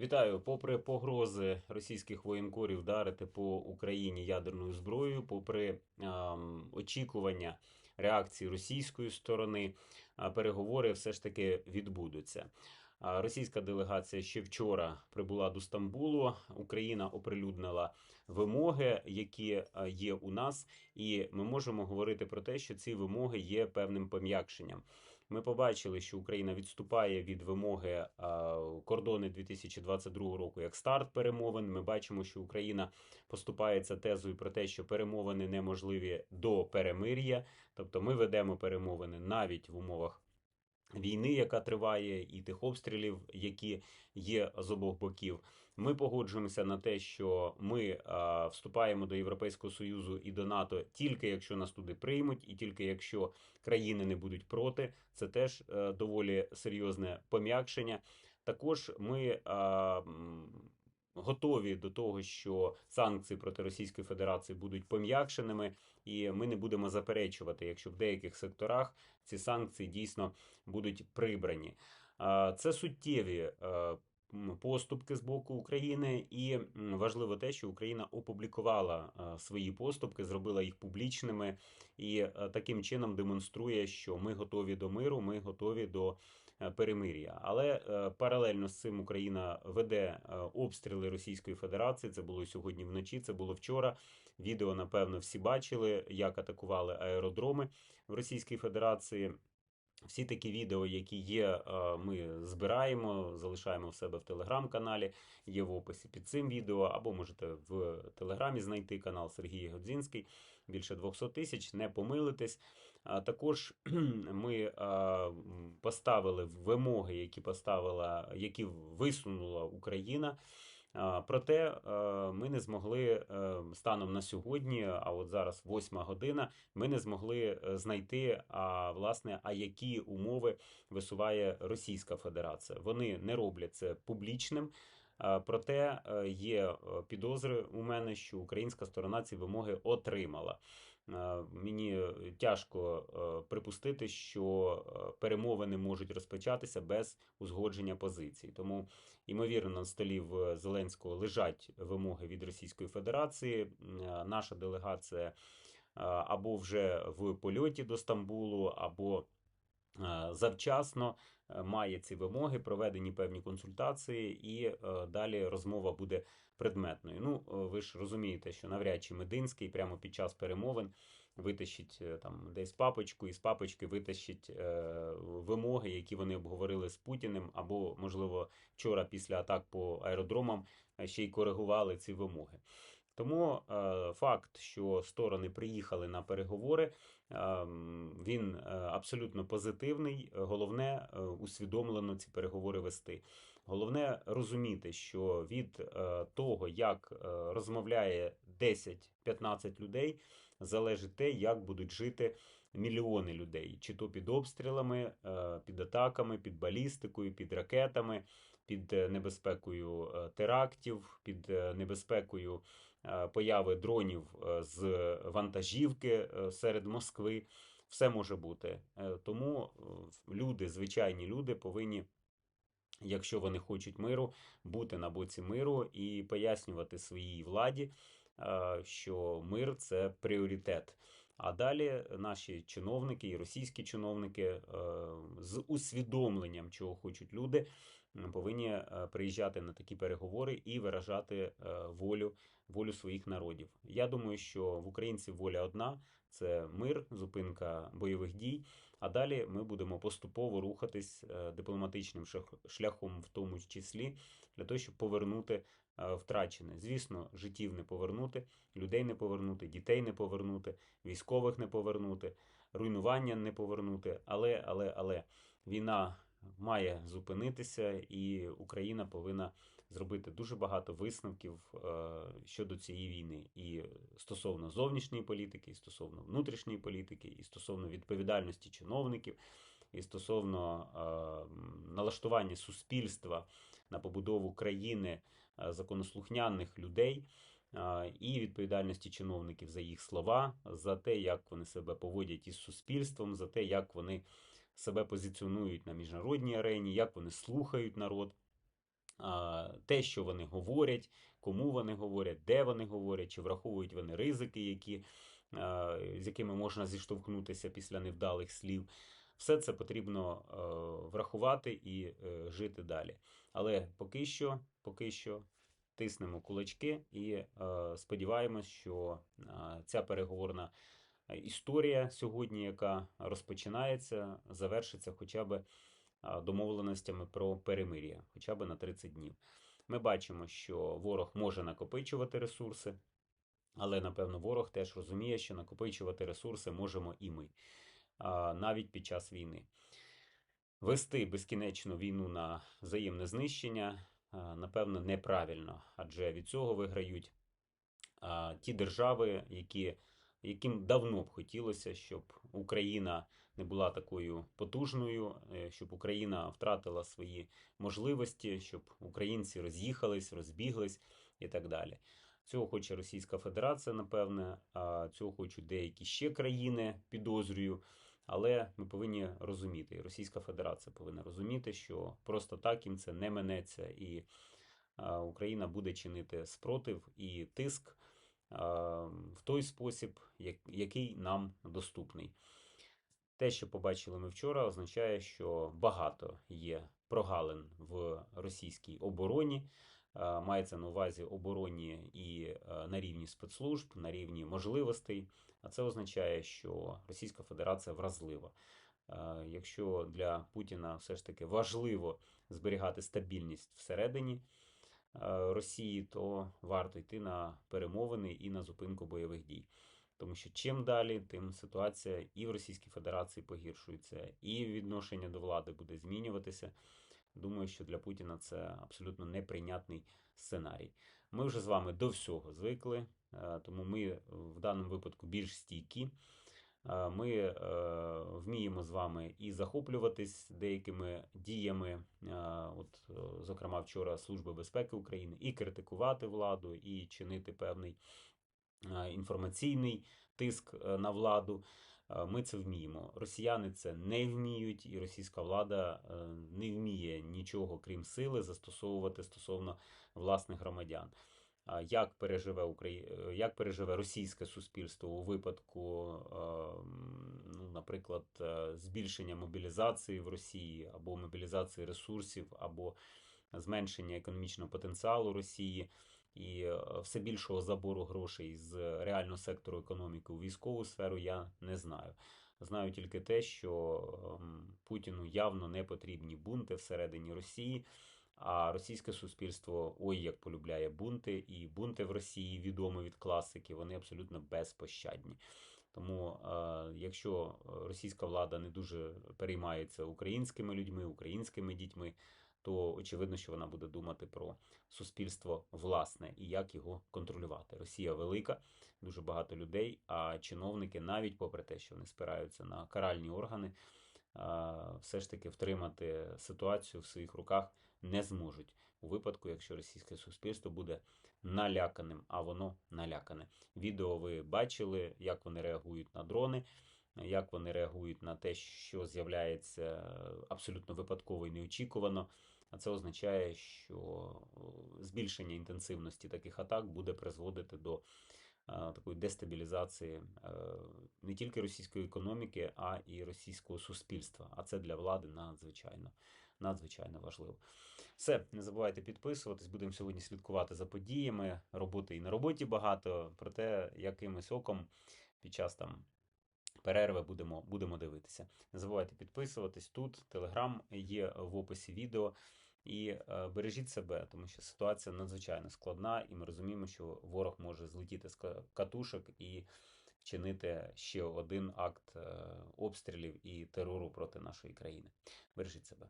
Вітаю, попри погрози російських воєнкорів вдарити по Україні ядерною зброєю, попри ем, очікування реакції російської сторони, а, переговори все ж таки відбудуться. А, Російська делегація ще вчора прибула до Стамбулу. Україна оприлюднила вимоги, які є у нас, і ми можемо говорити про те, що ці вимоги є певним пом'якшенням. Ми побачили, що Україна відступає від вимоги кордони 2022 року як старт перемовин. Ми бачимо, що Україна поступається тезою про те, що перемовини неможливі до перемир'я. Тобто ми ведемо перемовини навіть в умовах. Війни, яка триває, і тих обстрілів, які є з обох боків, ми погоджуємося на те, що ми а, вступаємо до Європейського союзу і до НАТО тільки якщо нас туди приймуть, і тільки якщо країни не будуть проти. Це теж е, доволі серйозне пом'якшення. Також ми а, готові до того, що санкції проти Російської Федерації будуть пом'якшеними, і ми не будемо заперечувати, якщо в деяких секторах ці санкції дійсно будуть прибрані. Це суттєві е, поступки з боку України, і важливо те, що Україна опублікувала е, свої поступки, зробила їх публічними і е, таким чином демонструє, що ми готові до миру, ми готові до е, перемир'я. Але паралельно з цим Україна веде обстріли Російської Федерації. Це було сьогодні вночі, це було вчора. Відео, напевно, всі бачили, як атакували аеродроми в Російській Федерації. Всі такі відео, які є, е, ми збираємо, залишаємо в себе в телеграм-каналі, є в описі під цим відео, або можете в телеграмі знайти канал Сергій Годзінський. Більше 200 тисяч, не помилитесь. Також ми поставили вимоги, які поставила, які висунула Україна. Проте е, ми не змогли е, станом на сьогодні, а от зараз восьма година, ми не змогли е, знайти, а власне, а які умови висуває Російська Федерація. Вони не роблять це публічним. Проте є підозри у мене, що українська сторона ці вимоги отримала. Е, Мені тяжко е, припустити, що е, перемовини можуть розпочатися без узгодження позицій. Тому, ймовірно, на столі в Зеленського лежать вимоги від Російської Федерації. Наша делегація або вже в польоті до Стамбулу, або завчасно е, має ці вимоги, проведені певні консультації, і е, далі розмова буде предметною. Ну, е, ви ж розумієте, що навряд чи Мединський прямо під час перемовин витащить е, там десь папочку, і з папочки витащить е, вимоги, які вони обговорили з Путіним, або, можливо, вчора після атак по аеродромам е, ще й коригували ці вимоги. Тому е, факт, що сторони приїхали на переговори, е, він е, абсолютно позитивний. Головне усвідомлено ці переговори вести. Головне розуміти, що від того, як розмовляє 10-15 людей, залежить те, як будуть жити мільйони людей, чи то під обстрілами, під атаками, під балістикою, під ракетами, під е, небезпекою е, терактів, під е, небезпекою появи дронів з вантажівки серед Москви. Все може бути. Тому люди, звичайні люди, повинні. Якщо вони хочуть миру, бути на боці миру і пояснювати своїй владі, що мир це пріоритет. А далі наші чиновники і російські чиновники з усвідомленням, чого хочуть люди, повинні е, приїжджати на такі переговори і виражати е, волю, волю своїх народів. Я думаю, що в українців воля одна це мир, зупинка бойових дій. А далі ми будемо поступово рухатись е, дипломатичним шляхом, в тому числі для того, щоб повернути втрачене. Звісно, життів не повернути, людей не повернути, дітей не повернути, військових не повернути, руйнування не повернути. Але, але, але війна має зупинитися, і Україна повинна зробити дуже багато висновків е, щодо цієї війни, і стосовно зовнішньої політики, і стосовно внутрішньої політики, і стосовно відповідальності чиновників, і стосовно е, налаштування суспільства на побудову країни е, законослухняних людей. І відповідальності чиновників за їх слова, за те, як вони себе поводять із суспільством, за те, як вони себе позиціонують на міжнародній арені, як вони слухають народ. Те, що вони говорять, кому вони говорять, де вони говорять, чи враховують вони ризики, які, з якими можна зіштовхнутися після невдалих слів. Все це потрібно врахувати і е, жити далі. Але поки що, поки що тиснемо кулачки і е, сподіваємось, що е, ця переговорна історія сьогодні, яка розпочинається, завершиться хоча б домовленостями про перемир'я, хоча б на 30 днів. Ми бачимо, що ворог може накопичувати ресурси, але напевно ворог теж розуміє, що накопичувати ресурси можемо і ми навіть під час війни. Вести безкінечну війну на взаємне знищення, напевно, неправильно, адже від цього виграють ті держави, які, яким давно б хотілося, щоб Україна не була такою потужною, е, щоб Україна втратила свої можливості, щоб українці роз'їхались, розбіглись і так далі. Цього хоче Російська Федерація, напевне, а цього хочуть деякі ще країни, підозрюю. Але ми повинні розуміти, і Російська Федерація повинна розуміти, що просто так їм це не минеться, і Україна буде чинити спротив і тиск в той спосіб, який нам доступний. Те, що побачили ми вчора, означає, що багато є прогалин в російській обороні. Е, Мається на увазі обороні і е, на рівні спецслужб, на рівні можливостей. А це означає, що Російська Федерація вразлива. Е, Якщо для Путіна все ж таки важливо зберігати стабільність всередині е, Росії, то варто йти на перемовини і на зупинку бойових дій. Тому що чим далі, тим ситуація і в Російській Федерації погіршується, і відношення до влади буде змінюватися. Думаю, що для Путіна це абсолютно неприйнятний сценарій. Ми вже з вами до всього звикли, е, тому ми в даному випадку більш стійкі. Е, Ми е, вміємо з вами і захоплюватись деякими діями, е, от, зокрема, вчора Служби безпеки України, і критикувати владу, і чинити певний інформаційний тиск на владу. Ми це вміємо. Росіяни це не вміють, і російська влада не вміє нічого крім сили застосовувати стосовно власних громадян. Як переживе Украї... як переживе російське суспільство у випадку, е, ну, наприклад, е, збільшення мобілізації в Росії або мобілізації ресурсів, або зменшення економічного потенціалу Росії і е, все більшого забору грошей з реального сектору економіки у військову сферу, я не знаю. Знаю тільки те, що ем, Путіну явно не потрібні бунти всередині Росії. А російське суспільство ой як полюбляє бунти, і бунти в Росії відомі від класики, вони абсолютно безпощадні. Тому, е, якщо російська влада не дуже переймається українськими людьми, українськими дітьми, то очевидно, що вона буде думати про суспільство власне і як його контролювати. Росія велика, дуже багато людей, а чиновники, навіть попри те, що вони спираються на каральні органи, а, все ж таки втримати ситуацію в своїх руках не зможуть у випадку, якщо російське суспільство буде наляканим, а воно налякане. Відео ви бачили, як вони реагують на дрони, як вони реагують на те, що з'являється абсолютно випадково і неочікувано. А це означає, що збільшення інтенсивності таких атак буде призводити до е, такої дестабілізації е, не тільки російської економіки, а і російського суспільства. А це для влади надзвичайно, надзвичайно важливо. Все, не забувайте підписуватись. Будемо сьогодні слідкувати за подіями. Роботи і на роботі багато. Проте якимось оком під час там перерви будемо, будемо дивитися. Не забувайте підписуватись тут. Телеграм є в описі відео. І е, бережіть себе, тому що ситуація надзвичайно складна, і ми розуміємо, що ворог може злетіти з катушок і вчинити ще один акт е, обстрілів і терору проти нашої країни. Бережіть себе.